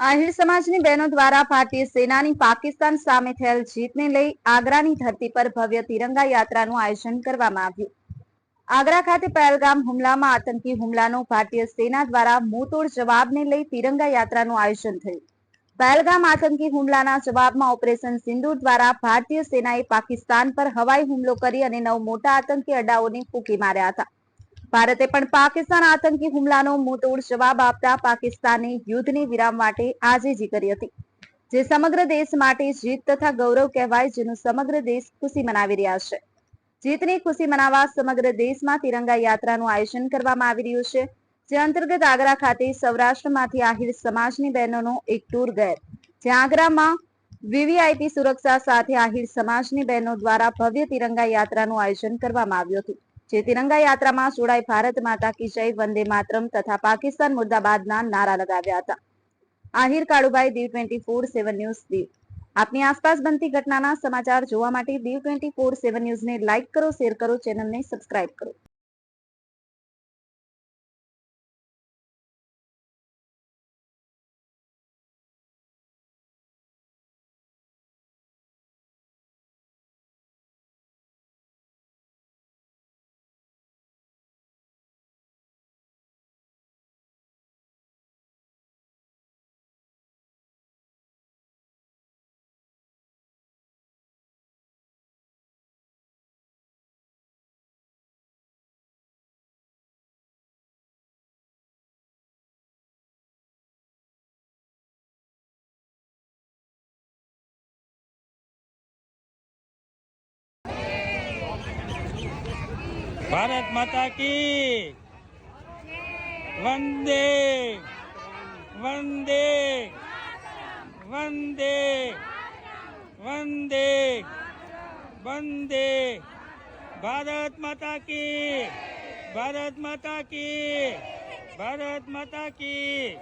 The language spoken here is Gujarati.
આહિર સમાજની બહેનો દ્વારા ભારતીય સેનાની પાકિસ્તાન સામે થયેલ જીતને લઈ આગ્રાની ધરતી પર ભવ્ય તિરંગા યાત્રાનું આયોજન કરવામાં આવ્યું. આગ્રા ખાતે પહેલગામ હુમલામાં આતંકી હુમલાનો ભારતીય સેના દ્વારા મુંહતોડ જવાબને લઈ તિરંગા યાત્રાનું આયોજન થયું. પહેલગામ આતંકી હુમલાના જવાબમાં ઓપરેશન સિંદુર દ્વારા ભારતીય સેનાએ પાકિસ્તાન પર હવાઈ હુમલો કરી અને નવ મોટા આતંકી અડાઓને ફૂંકી માર્યા હતા. ભારતે પણ પાકિસ્તાન આતંકી હુમલાનો મુંહતોડ જવાબ આપતા પાકિસ્તાને યુદ્ધને વિરામ માટે આજીજી કરી હતી. જે સમગ્ર દેશ માટે જીત તથા ગૌરવ કહેવાય, જેનું સમગ્ર દેશ ખુશી મનાવી રહ્યા છે. જીતની ખુશી મનાવવા સમગ્ર દેશમાં તિરંગા યાત્રાનું આયોજન કરવામાં આવી રહ્યું છે, જે અંતર્ગત આગ્રા ખાતે સૌરાષ્ટ્રમાંથી આહિર સમાજની બહેનોનો એક ટૂર ગયેલ જ્યાં આગ્રામાં વીવીઆઈપી સુરક્ષા સાથે આહિર સમાજની બહેનો દ્વારા ભવ્ય તિરંગા યાત્રાનું આયોજન કરવામાં આવ્યું હતું. જે તિરંગા યાત્રામાં જોડાઈ ભારત માતા કી જય વંદે માતરમ તથા પાકિસ્તાન મુર્દાબાદના નારા લગાવ્યા હતા. Ahir Kalubhai Diu twenty four seven news Diu આપની આસપાસ બનતી ઘટનાના સમાચાર જોવા માટે દીવ ટ્વેન્ટી ફોર સેવન ન્યૂઝને લાઇક કરો, શેર કરો, ચેનલને સબસ્ક્રાઇબ કરો. ભારત માતા કી. વંદે. વંદે. વંદે. વંદે. વંદે. ભારત માતા કી. ભારત માતા કી. ભારત માતા કી.